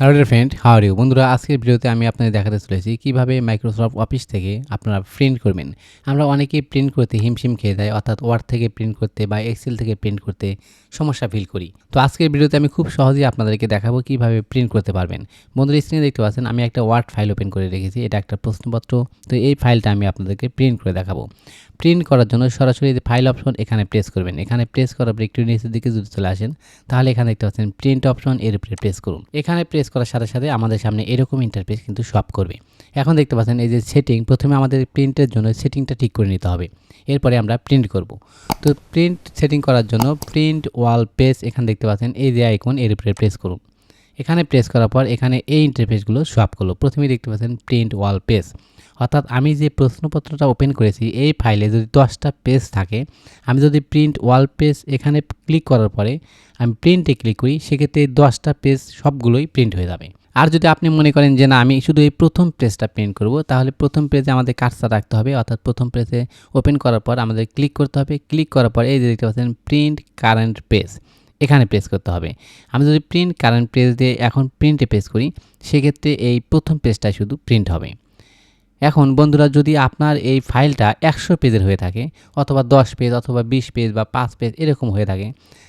Hello friend how you বন্ধুরা, আজকের ভিডিওতে আমি আপনাদের দেখাতে চলেছি কীভাবে মাইক্রোসফট অফিস থেকে আপনারা প্রিন্ট করবেন। আমরা অনেকেই প্রিন্ট করতে হিমশিম খেয়ে দেয় অর্থাৎ ওয়ার্ড থেকে প্রিন্ট করতে বা এক্সেল থেকে প্রিন্ট করতে সমস্যা ফিল করি। তো আজকের ভিডিওতে আমি খুব সহজেই আপনাদেরকে দেখাবো কীভাবে প্রিন্ট করতে পারবেন। বন্ধুরা স্ক্রিনে দেখতে পাচ্ছেন, আমি একটা ওয়ার্ড ফাইল ওপেন করে রেখেছি। এটা একটা প্রশ্নপত্র। তো এই ফাইলটা আমি আপনাদেরকে প্রিন্ট করে দেখাবো। প্রিন্ট করার জন্য সরাসরি ফাইল অপশন এখানে প্রেস করবেন। এখানে প্রেস করার পর একটু নিচের দিকে যদি চলে আসেন, তাহলে এখানে দেখতে পাচ্ছেন প্রিন্ট অপশন এর উপরে প্রেস করুন। এখানে প্রেস করার সাথে সাথে আমাদের সামনে এরকম ইন্টারফেস কিন্তু সব করবে। এখন দেখতে পাচ্ছেন এই যে সেটিং প্রথমে আমাদের প্রিন্টের জন্য সেটিংটা ঠিক করে নিতে হবে। এরপরে আমরা প্রিন্ট করব। তো প্রিন্ট সেটিং করার জন্য প্রিন্ট ওয়াল পেজ এখানে দেখতে পাচ্ছেন এই যে আইকন এর উপরে প্রেস করুন। এখানে প্রেস করার পর এখানে এই ইন্টারফেসগুলো সব করল। প্রথমেই দেখতে পাচ্ছেন প্রিন্ট ওয়াল পেজ অর্থাৎ আমি যে প্রশ্নপত্রটা ওপেন করেছি, এই ফাইলে যদি দশটা পেজ থাকে, আমি যদি প্রিন্ট ওয়াল পেজ এখানে ক্লিক করার পরে আমি প্রিন্টে ক্লিক করি, সেক্ষেত্রে দশটা পেজ সবগুলোই প্রিন্ট হয়ে যাবে। আর যদি আপনি মনে করেন যে না, আমি শুধু এই প্রথম পেজটা প্রিন্ট করব, তাহলে প্রথম পেজে আমাদের কাজটা রাখতে হবে। অর্থাৎ প্রথম পেজে ওপেন করার পর আমাদের ক্লিক করতে হবে। ক্লিক করার পর এই যে দেখতে পাচ্ছেন প্রিন্ট কারেন্ট পেজ এখানে প্রেস করতে হবে। আমি যদি প্রিন্ট কারেন্ট পেজ দিয়ে এখন প্রিন্টে পেজ করি, সেক্ষেত্রে এই প্রথম পেজটা শুধু প্রিন্ট হবে। এখন বন্ধুরা যদি আপনার এই ফাইলটা একশো পেজের হয়ে থাকে অথবা দশ পেজ অথবা বিশ পেজ বা পাঁচ পেজ এরকম হয়ে থাকে,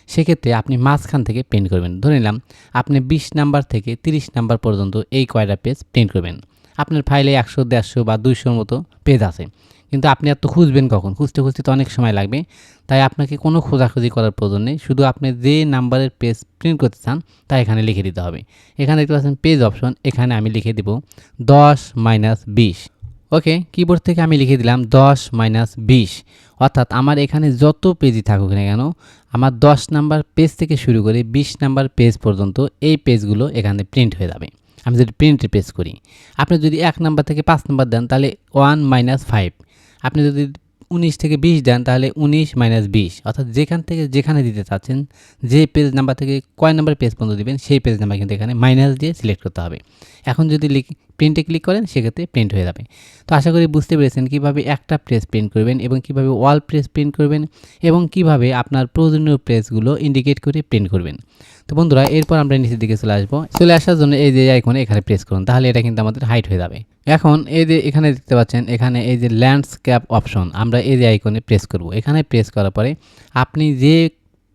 সেক্ষেত্রে আপনি মাঝখান থেকে প্রিন্ট করবেন। ধরে নিলাম, আপনি বিশ নাম্বার থেকে তিরিশ নাম্বার পর্যন্ত এই কয়টা পেজ প্রিন্ট করবেন। আপনার ফাইলে একশো, দেড়শো বা দুইশোর মতো পেজ আছে, কিন্তু আপনি এত খুঁজবেন কখন? খুঁজতে খুঁজতে তো অনেক সময় লাগবে। তাই আপনাকে কোনো খোঁজাখুঁজি করার প্রয়োজন নেই। শুধু আপনি যে নাম্বারের পেজ প্রিন্ট করতে চান, তা এখানে লিখে দিতে হবে। এখানে দেখতে পাচ্ছেন পেজ অপশন, এখানে আমি লিখে দেব দশ মাইনাস বিশ। ওকে কিবোর্ড থেকে আমি লিখে দিলাম দশ মাইনাস বিশ। অর্থাৎ আমার এখানে যত পেজই থাকুক না কেন, আমার দশ নাম্বার পেজ থেকে শুরু করে বিশ নাম্বার পেজ পর্যন্ত এই পেজগুলো এখানে প্রিন্ট হয়ে যাবে। আমি যদি প্রিন্টে পেজ করি, আপনি যদি এক নাম্বার থেকে পাঁচ নাম্বার দেন, তাহলে ওয়ান মাইনাস ফাইভ আপনি যদি উনিশ থেকে বিশ দেন, তাহলে উনিশ মাইনাস বিশ। অর্থাৎ যেখান থেকে যেখানে দিতে চাচ্ছেন, যে পেজ নাম্বার থেকে কয় নাম্বার পেজ পর্যন্ত দিবেন, সেই পেজ নাম্বার কিন্তু এখানে মাইনাস দিয়ে সিলেক্ট করতে হবে। এখন যদি লিখ প্রিন্টে ক্লিক করেন, সেক্ষেত্রে প্রিন্ট হয়ে যাবে। তো আশা করি বুঝতে পেরেছেন কীভাবে একটা প্রেস প্রিন্ট করবেন এবং কীভাবে ওয়াল প্রেস প্রিন্ট করবেন এবং কীভাবে আপনার প্রয়োজনীয় প্রেসগুলো ইন্ডিকেট করে প্রিন্ট করবেন। তো বন্ধুরা, এরপর আমরা নিচের দিকে চলে আসব। চলে আসার জন্য এই যে আইকনে এখানে প্রেস করুন, তাহলে এটা কিন্তু আমাদের হাইট হয়ে যাবে। এখন এই যে এখানে দেখতে পাচ্ছেন, এখানে এই যে ল্যান্ডস্কেপ অপশন আমরা এই যে আইকনে প্রেস করব। এখানে প্রেস করার পরে আপনি যে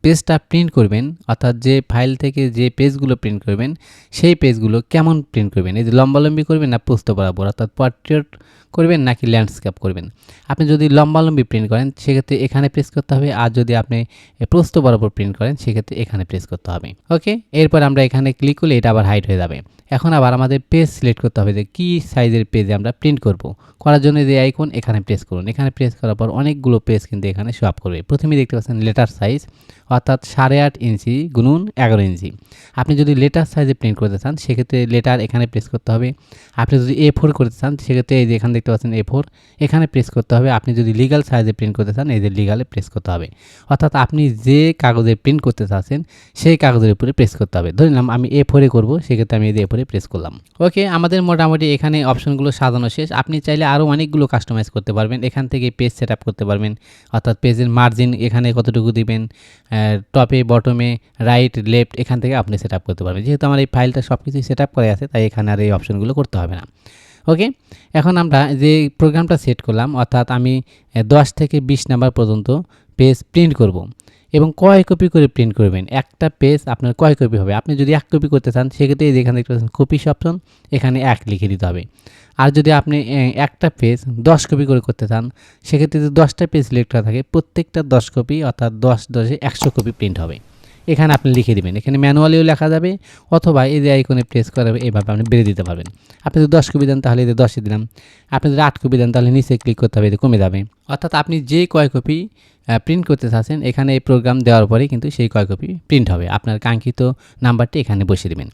পেজটা প্রিন্ট করবেন, অর্থাৎ যে ফাইল থেকে যে পেজগুলো প্রিন্ট করবেন, সেই পেজগুলো কেমন প্রিন্ট করবেন? এই যে লম্বালম্বি করবেন না পোস্ত বরাবর, অর্থাৎ পোর্ট্রেট করবেন নাকি ল্যান্ডস্কেপ করবেন? আপনি যদি লম্বালম্বি প্রিন্ট করেন, সেক্ষেত্রে এখানে প্রেস করতে হবে, আর যদি আপনি প্রস্ত বরাবর প্রিন্ট করেন, সেক্ষেত্রে এখানে প্রেস করতে হবে। ওকে এরপর আমরা এখানে ক্লিক করলে এটা আবার হাইট হয়ে যাবে। এখন আবার আমাদের পেজ সিলেক্ট করতে হবে যে কী সাইজের পেজে আমরা প্রিন্ট করব। করার জন্য যে আইকন এখানে প্রেস করুন। এখানে প্রেস করার পর অনেকগুলো পেজ কিন্তু এখানে শো আপ করবে। প্রথমেই দেখতে পাচ্ছেন লেটার সাইজ অর্থাৎ সাড়ে আট ইঞ্চি গুনুন এগারো ইঞ্চি। আপনি যদি লেটার সাইজে প্রিন্ট করতে চান, সেক্ষেত্রে লেটার এখানে প্রেস করতে হবে। আপনি যদি এ ফোর করতে চান, সেক্ষেত্রে এই যে এখানে দেখতে পাচ্ছেন এ ফোর এখানে প্রেস করতে হবে। আপনি যদি লিগাল সাইজে প্রিন্ট করতে চান, এই যে লিগালে প্রেস করতে হবে। অর্থাৎ আপনি যে কাগজে প্রিন্ট করতে চাচ্ছেন, সেই কাগজের উপরে প্রেস করতে হবে। ধরে নিলাম, আমি এ ফোরে করব, সেক্ষেত্রে আমি এই যে এ ফোরে প্রেস করলাম। ওকে, আমাদের মোটামুটি এখানে অপশনগুলো সাজানো শেষ। আপনি চাইলে আরও অনেকগুলো কাস্টমাইজ করতে পারবেন। এখান থেকে পেজ সেট করতে পারবেন। অর্থাৎ পেজের মার্জিন এখানে কতটুকু দিবেন? টপে বটমে রাইট লেফট এখান থেকে আপনি সেট করতে পারবেন। যেহেতু আমার এই ফাইলটা সব কিছুই সেট আপ করে আছে, তাই এখানে আর এই অপশনগুলো করতে হবে না। ওকে এখন আমরা যে প্রোগ্রামটা সেট করলাম, অর্থাৎ আমি দশ থেকে বিশ নাম্বার পর্যন্ত পেজ প্রিন্ট করব। এবং কয় কপি করে প্রিন্ট করবেন? একটা পেজ আপনার কয় কপি হবে? আপনি যদি এক কপি করতে চান, সেক্ষেত্রে যেখানে দেখতে পাচ্ছেন কপিস অপশন এখানে এক লিখে দিতে হবে। আর যদি আপনি একটা পেজ দশ কপি করে করতে চান, সেক্ষেত্রে যদি দশটা পেজ সিলেক্ট করা থাকে, প্রত্যেকটা দশ কপি অর্থাৎ দশ দশে একশো কপি প্রিন্ট হবে। এখানে আপনি লিখে দেবেন। এখানে ম্যানুয়ালিও লেখা যাবে অথবা এই যে আইকনে প্রেস করে এভাবে আপনি বেড়ে দিতে পারবেন। আপনি যদি দশ কপি দেন, তাহলে এদের দশে দিলাম। আপনি যদি আট কপি দেন, তাহলে নিচে ক্লিক করতে হবে এতে কমে যাবে। অর্থাৎ আপনি যে কয় কপি প্রিন্ট করতে চাচ্ছেন, এখানে এই প্রোগ্রাম দেওয়ার পরে কিন্তু সেই কয় কপি প্রিন্ট হবে। আপনার কাঙ্ক্ষিত নাম্বারটি এখানে বসিয়ে দেবেন।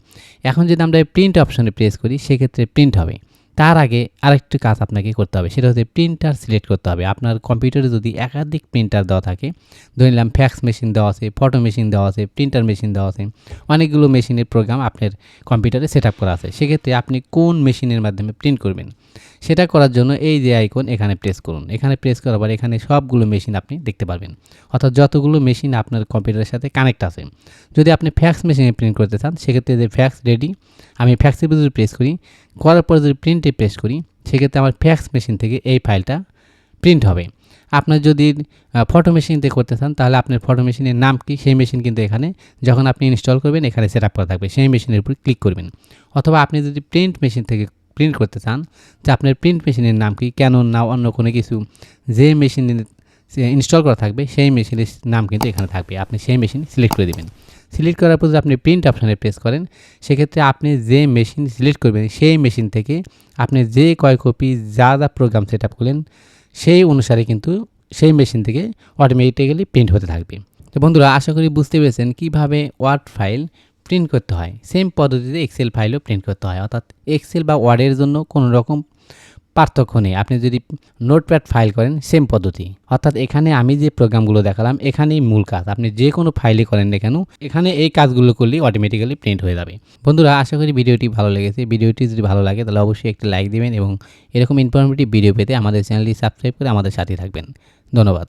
এখন যদি আমরা এই প্রিন্ট অপশনে প্রেস করি, সেক্ষেত্রে প্রিন্ট হবে। তার আগে আরেকটি কাজ আপনাকে করতে হবে, সেটা হচ্ছে প্রিন্টার সিলেক্ট করতে হবে। আপনার কম্পিউটারে যদি একাধিক প্রিন্টার দেওয়া থাকে, ধরে নিলাম ফ্যাক্স মেশিন দেওয়া আছে ফটো মেশিন দেওয়া আছে প্রিন্টার মেশিন দেওয়া আছে, অনেকগুলো মেশিনের প্রোগ্রাম আপনার কম্পিউটারে সেট করা আছে। সেক্ষেত্রে আপনি কোন মেশিনের মাধ্যমে প্রিন্ট করবেন? সেটা করার জন্য এই যে আইকন এখানে প্রেস করুন। এখানে প্রেস করার পর এখানে সবগুলো মেশিন আপনি দেখতে পারবেন। অর্থাৎ যতগুলো মেশিন আপনার কম্পিউটারের সাথে কানেক্ট আছে। যদি আপনি ফ্যাক্স মেশিনে প্রিন্ট করতে চান, সেক্ষেত্রে যে ফ্যাক্স রেডি আমি ফ্যাক্সের যদি প্রেস করি। করার পরে যদি প্রিন্টে প্রেস করি, সেক্ষেত্রে আমার ফ্যাক্স মেশিন থেকে এই ফাইলটা প্রিন্ট হবে। আপনার যদি ফটো মেশিনতে করতে চান, তাহলে আপনার ফটো মেশিনের নাম কি, সেই মেশিন কিন্তু এখানে, যখন আপনি ইনস্টল করবেন, এখানে সেট আপ করা থাকবে, সেই মেশিনের উপর ক্লিক করবেন। অথবা আপনি যদি প্রিন্ট মেশিন থেকে প্রিন্ট করতে চান যে আপনার প্রিন্ট মেশিনের নাম কি, কেন না, অন্য কোনো কিছু, যে মেশিন ইনস্টল করা থাকবে, সেই মেশিনের নাম কিন্তু এখানে থাকবে, আপনি সেই মেশিন সিলেক্ট করে দেবেন। সিলেক্ট করার পর যদি আপনি প্রিন্ট অপশানে প্রেস করেন, সেক্ষেত্রে আপনি যে মেশিন সিলেক্ট করবেন, সেই মেশিন থেকে আপনি যে কয় কপি যা যা প্রোগ্রাম সেট আপ করলেন, সেই অনুসারে কিন্তু সেই মেশিন থেকে অটোমেটিক্যালি প্রিন্ট হতে থাকবে। তো বন্ধুরা, আশা করি বুঝতে পেরেছেন কীভাবে ওয়ার্ড ফাইল প্রিন্ট করতে হয়। সেম পদ্ধতিতে এক্সেল ফাইলও প্রিন্ট করতে হয়। অর্থাৎ এক্সেল বা ওয়ার্ডের জন্য কোনো রকম পার্থক্য নেই। আপনি যদি নোটপ্যাড ফাইল করেন সেম পদ্ধতি। অর্থাৎ এখানে আমি যে প্রোগ্রামগুলো দেখালাম, এখানেই মূল কাজ। আপনি যে কোনো ফাইলে করেন না কেন, এখানে এই কাজগুলো করলেই অটোমেটিক্যালি প্রিন্ট হয়ে যাবে। বন্ধুরা, আশা করি ভিডিওটি ভালো লেগেছে। ভিডিওটি যদি ভালো লাগে, তাহলে অবশ্যই একটি লাইক দেবেন এবং এরকম ইনফরমেটিভ ভিডিও পেতে আমাদের চ্যানেলটি সাবস্ক্রাইব করে আমাদের সাথে থাকবেন। ধন্যবাদ।